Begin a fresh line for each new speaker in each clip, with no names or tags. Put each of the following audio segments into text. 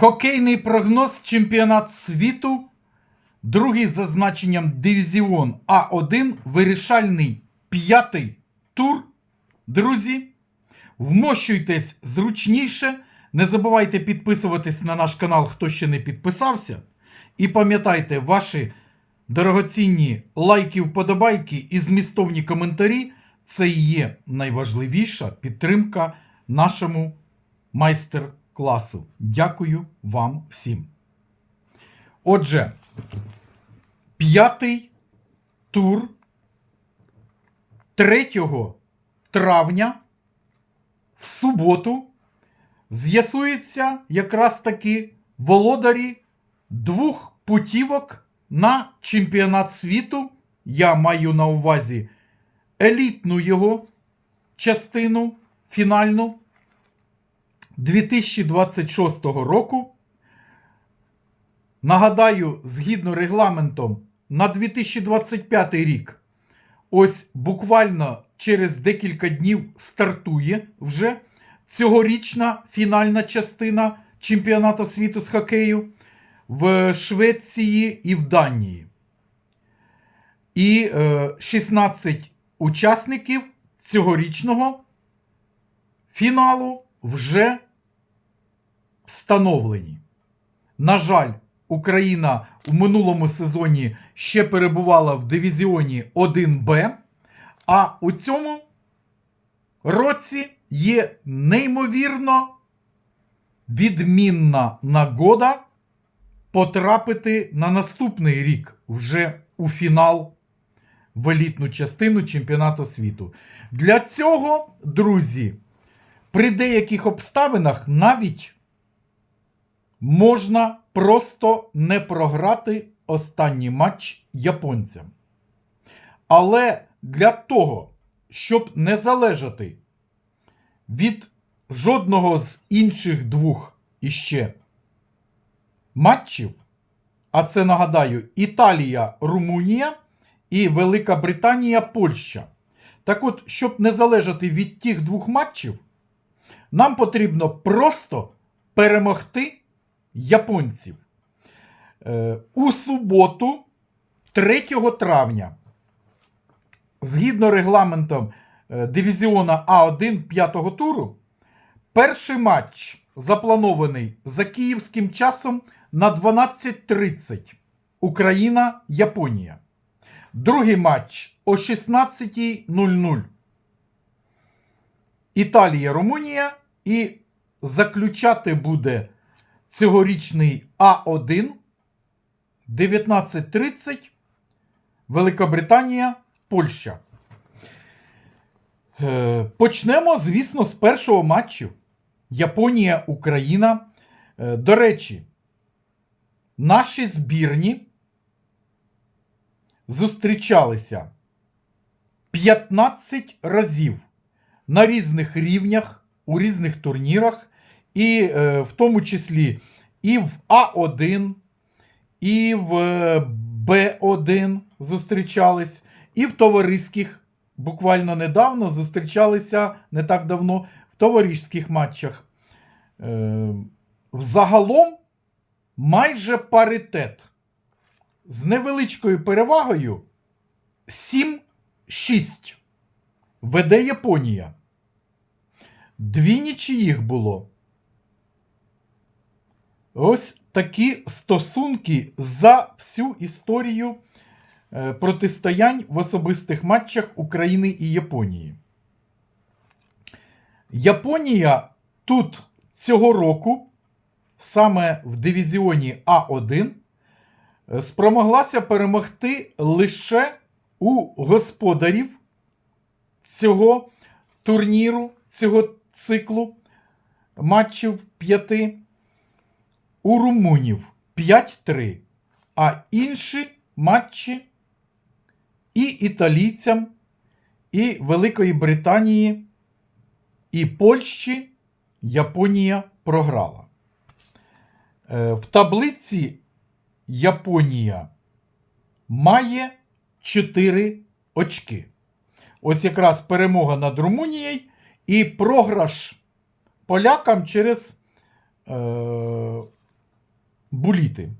Хокейний прогноз чемпіонат світу. Другий за значенням дивізіон А1. Вирішальний п'ятий тур. Друзі, вмощуйтесь зручніше. Не забувайте підписуватись на наш канал, хто ще не підписався. І пам'ятайте, ваші дорогоцінні лайки, вподобайки і змістовні коментарі це і є найважливіша підтримка нашому майстер-класу. Дякую вам всім. Отже, п'ятий тур 3 травня в суботу з'ясується якраз таки володарі двох путівок на чемпіонат світу. Я маю на увазі елітну його частину фінальну 2026 року. Нагадаю, згідно регламентом, на 2025 рік, ось буквально через декілька днів стартує вже цьогорічна фінальна частина чемпіонату світу з хокею в Швеції і в Данії. І е, 16 учасників цьогорічного фіналу вже встановлені. На жаль, Україна у минулому сезоні ще перебувала в дивізіоні 1Б, а у цьому році є неймовірно відмінна нагода потрапити на наступний рік вже у фінал в елітну частину чемпіонату світу. Для цього, друзі, при деяких обставинах навіть можна просто не програти останній матч японцям. Але для того, щоб не залежати від жодного з інших двох іще матчів, а це нагадаю, Італія, Румунія і Велика Британія, Польща. Так от, щоб не залежати від тих двох матчів, нам потрібно просто перемогти японців. Е, у суботу, 3 травня, згідно регламентом е, дивізіона А1 5 туру, перший матч запланований за київським часом на 12.30 Україна-Японія. Другий матч о 16.00 Італія-Румунія. І заключати буде цьогорічний А1 19.30 Великобританія, Польща. Е, Почнемо, звісно, з першого матчу. Японія-Україна. Е, До речі, наші збірні зустрічалися 15 разів на різних рівнях, у різних турнірах, і е, в тому числі і в А1, і в е, Б1 зустрічались, і в товариських буквально недавно зустрічалися не так давно в товариських матчах. Е, Взагалом майже паритет. З невеличкою перевагою 7-6 веде Японія. Дві нічиїх було. Ось такі стосунки за всю історію е, протистоянь в особистих матчах України і Японії. Японія тут цього року, саме в дивізіоні А1, е, спромоглася перемогти лише у господарів цього турніру, цього циклу матчів п'яти. У румунів 5-3, а інші матчі і італійцям, і Великої Британії, і Польщі Японія програла. Е, В таблиці Японія має 4 очки. Ось якраз перемога над Румунією і програш полякам через е, буліти.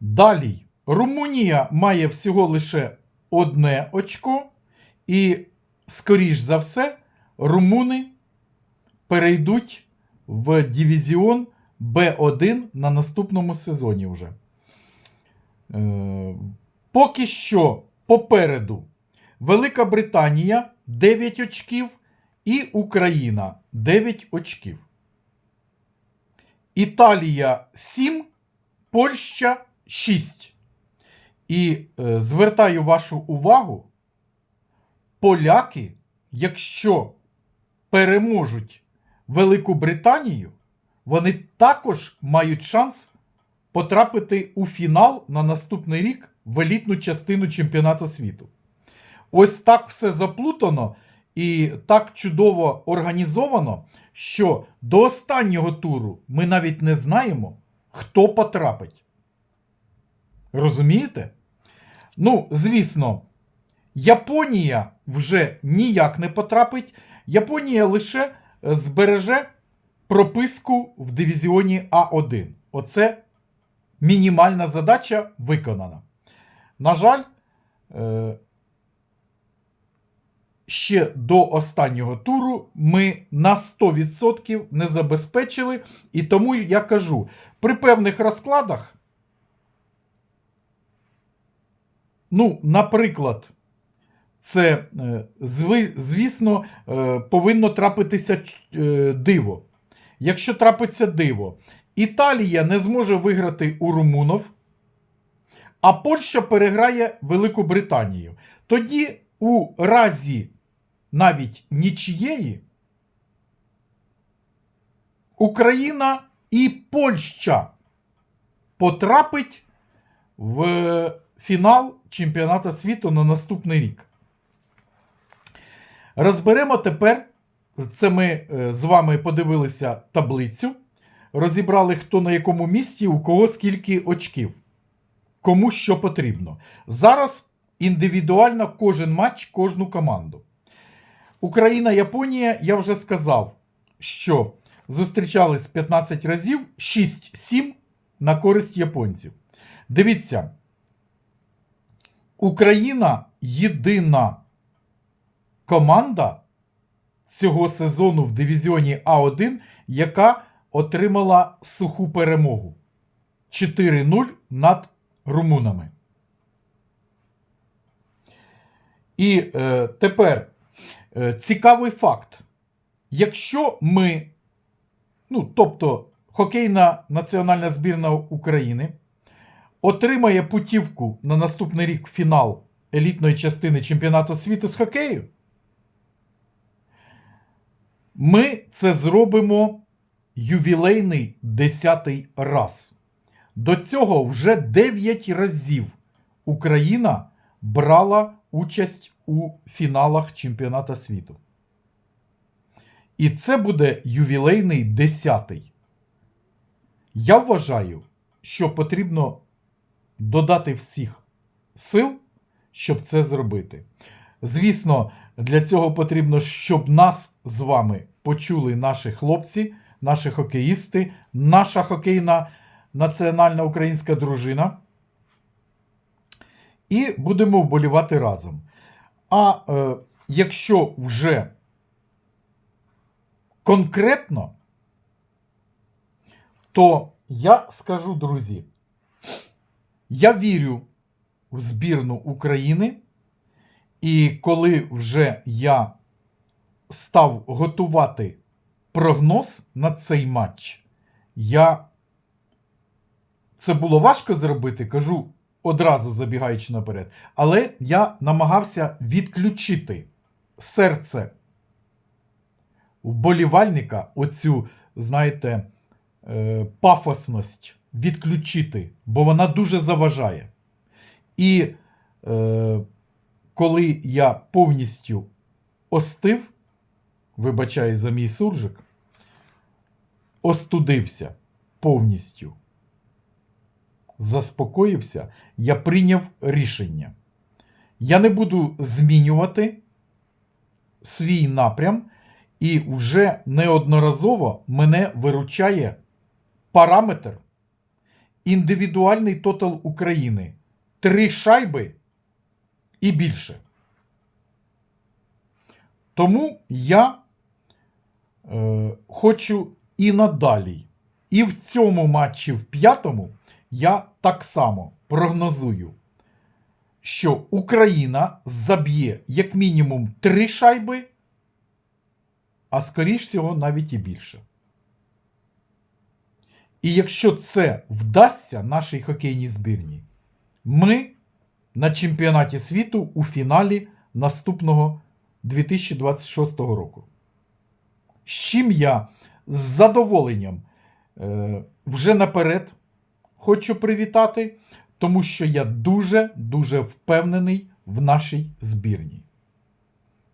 Далі. Румунія має всього лише одне очко, і, скоріш за все, румуни перейдуть в дивізіон Б1 на наступному сезоні вже. Е, поки що попереду Велика Британія 9 очків і Україна 9 очків. Італія 7, Польща 6. І е, звертаю вашу увагу, поляки, якщо переможуть Велику Британію, вони також мають шанс потрапити у фінал на наступний рік в елітну частину чемпіонату світу. Ось так все заплутано і так чудово організовано, що до останнього туру ми навіть не знаємо, хто потрапить. Розумієте? Ну, звісно, Японія вже ніяк не потрапить. Японія лише е, збереже прописку в дивізіоні А1. Оце мінімальна задача виконана. На жаль, е, ще до останнього туру ми на 100% не забезпечили. І тому я кажу, при певних розкладах, ну, наприклад, це, е, звісно, е, повинно трапитися е, диво. Якщо трапиться диво, Італія не зможе виграти у румунов, а Польща переграє Велику Британію. Тоді у разі навіть нічієї Україна і Польща потрапить в фінал чемпіонату світу на наступний рік. Розберемо тепер. Це ми е, з вами подивилися таблицю. Розібрали, хто на якому місці, у кого скільки очків, кому що потрібно. Зараз індивідуально кожен матч, кожну команду. Україна-Японія, я вже сказав, що зустрічались 15 разів, 6-7 на користь японців. Дивіться, Україна єдина команда цього сезону в дивізіоні А1, яка отримала суху перемогу 4-0 над румунами. І е, тепер цікавий факт. Якщо ми, ну, тобто хокейна національна збірна України отримає путівку на наступний рік фінал елітної частини чемпіонату світу з хокею, ми це зробимо ювілейний 10 раз. До цього вже 9 разів Україна брала участь у фіналах чемпіоната світу. І це буде ювілейний 10. Я вважаю, що потрібно додати всіх сил, щоб це зробити. Звісно, для цього потрібно, щоб нас з вами почули наші хлопці, наші хокеїсти, наша хокейна національна українська дружина. І будемо вболівати разом. А е, якщо вже конкретно, то я скажу, друзі, я вірю в збірну України. І коли вже я став готувати прогноз на цей матч, я це було важко зробити, кажу одразу забігаючи наперед. Але я намагався відключити серце вболівальника, оцю, знаєте, е, пафосність відключити, бо вона дуже заважає. І е, коли я повністю остив, вибачаю за мій суржик, остудився повністю, заспокоївся, я прийняв рішення. Я не буду змінювати свій напрям, і вже неодноразово мене виручає параметр індивідуальний тотал України. Три шайби і більше. Тому я е, хочу і надалі. І в цьому матчі, в п'ятому, я так само прогнозую, що Україна заб'є як мінімум три шайби, а скоріш всього навіть і більше. І якщо це вдасться нашій хокейній збірні, ми на чемпіонаті світу у фіналі наступного 2026 року. З чим я з задоволенням е, вже наперед хочу привітати, тому що я дуже-дуже впевнений в нашій збірні.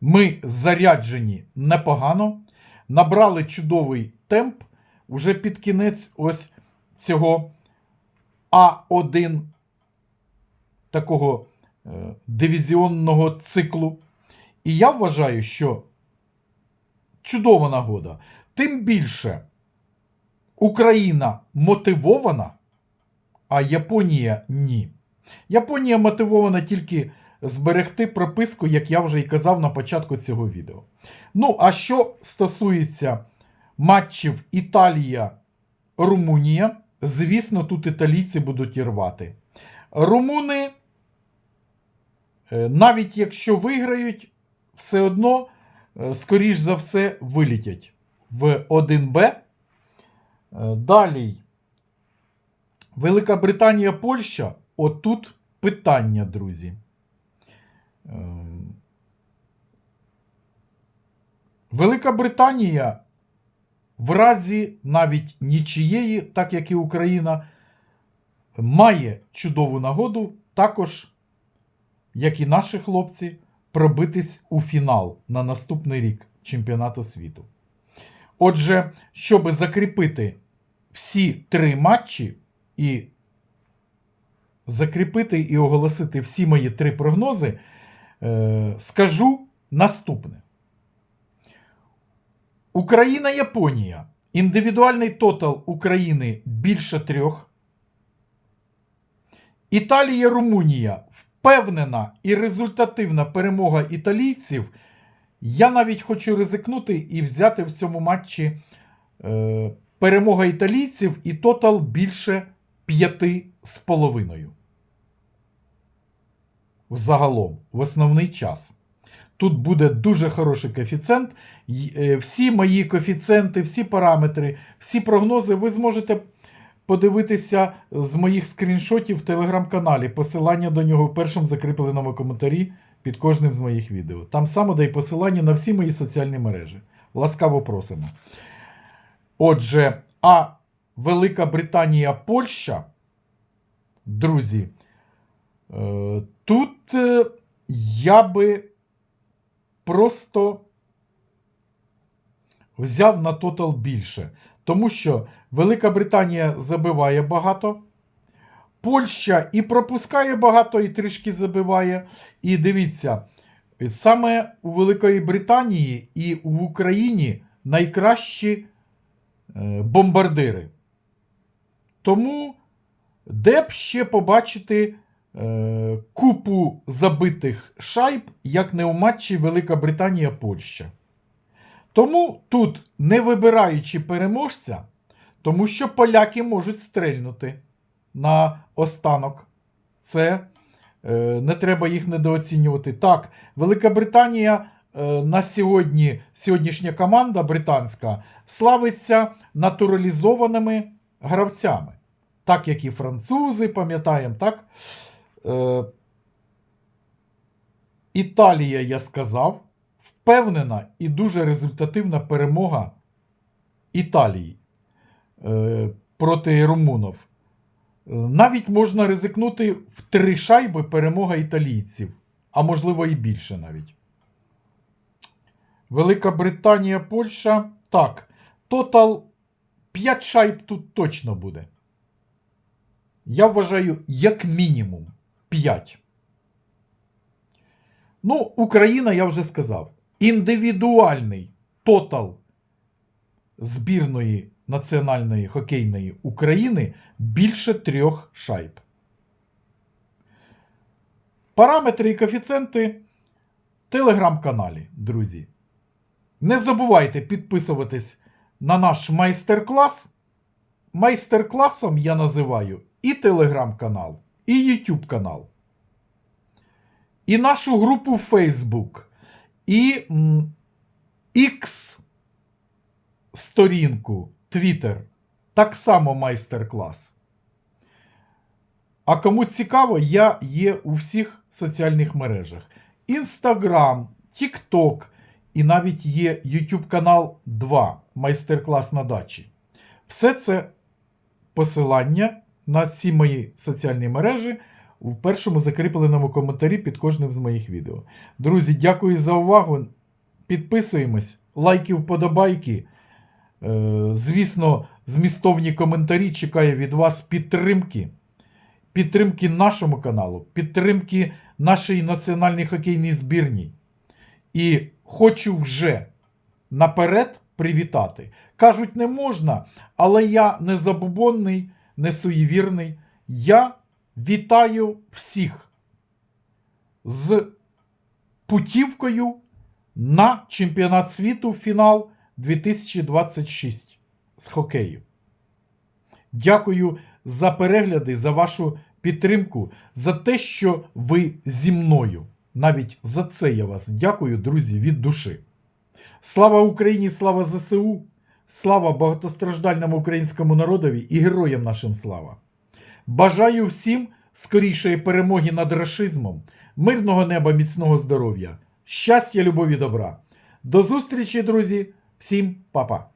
Ми заряджені непогано, набрали чудовий темп уже під кінець ось цього А1 такого е, дивізіонного циклу. І я вважаю, що чудова нагода. Тим більше Україна мотивована, а Японія ні. Японія мотивована тільки зберегти прописку, як я вже і казав на початку цього відео. Ну, а що стосується матчів Італія-Румунія, звісно, тут італійці будуть і рвати. Румуни, е, навіть якщо виграють, все одно, е, скоріш за все, вилітять в 1Б. Е, Далі. Велика Британія, Польща. Отут питання, друзі. Ем, Велика Британія в разі навіть нічієї, так як і Україна, має чудову нагоду, також, як і наші хлопці, пробитись у фінал на наступний рік чемпіонату світу. Отже, щоб закріпити всі три матчі і закріпити і оголосити всі мої три прогнози, е, скажу наступне. Україна-Японія. Індивідуальний тотал України більше трьох. Італія-Румунія. Впевнена і результативна перемога італійців. Я навіть хочу ризикнути і взяти в цьому матчі е, перемога італійців і тотал більше п'яти з половиною. Взагалом, в основний час. Тут буде дуже хороший коефіцієнт. Е, Всі мої коефіцієнти, всі параметри, всі прогнози ви зможете подивитися з моїх скріншотів в телеграм-каналі. Посилання до нього в першому закріпленому коментарі під кожним з моїх відео. Там само дай посилання на всі мої соціальні мережі. Ласкаво просимо. Отже, а Велика Британія, Польща, друзі, е, тут е, я би просто взяв на тотал більше. Тому що Велика Британія забиває багато, Польща і пропускає багато, і трішки забиває. І дивіться, саме у Великої Британії і в Україні найкращі е, бомбардири. Тому де б ще побачити е, купу забитих шайб, як не у матчі Велика Британія-Польща. Тому тут, не вибираючи переможця, тому що поляки можуть стрельнути на останок. Це е, не треба їх недооцінювати. Так, Велика Британія е, на сьогодні, сьогоднішня команда британська славиться натуралізованими гравцями. Так як і французи, пам'ятаємо, так? Е, Італія, я сказав, впевнена і дуже результативна перемога Італії е, проти румунов. Е, Навіть можна ризикнути в три шайби перемога італійців, а можливо і більше навіть. Велика Британія, Польща. Так, тотал 5 шайб тут точно буде. Я вважаю, як мінімум 5. Ну, Україна, я вже сказав. Індивідуальний тотал збірної національної хокейної України більше трьох шайб. Параметри і коефіцієнти в телеграм-каналі, друзі. Не забувайте підписуватись на наш майстер-клас. Майстер-класом я називаю і телеграм-канал, і YouTube канал, і нашу групу Facebook, і X сторінку Twitter. Так само майстер-клас. А кому цікаво, я є у всіх соціальних мережах: Instagram, TikTok і навіть є YouTube канал 2 майстер-клас на дачі. Все це посилання на всі мої соціальні мережі в першому закріпленому коментарі під кожним з моїх відео. Друзі, дякую за увагу. Підписуємось, лайки, вподобайки. Е, Звісно, змістовні коментарі чекаю від вас підтримки. Підтримки нашому каналу, підтримки нашій національній хокейній збірній. І хочу вже наперед привітати. Кажуть, не можна, але я не забубонний, не суєвірний. Я вітаю всіх з путівкою на чемпіонат світу фінал 2026 з хокею. Дякую за перегляди, за вашу підтримку, за те, що ви зі мною. Навіть за це я вас дякую, друзі, від душі. Слава Україні, слава ЗСУ, слава багатостраждальному українському народові і героям нашим слава. Бажаю всім скорішої перемоги над рашизмом, мирного неба, міцного здоров'я, щастя, любові, добра. До зустрічі, друзі, всім па-па.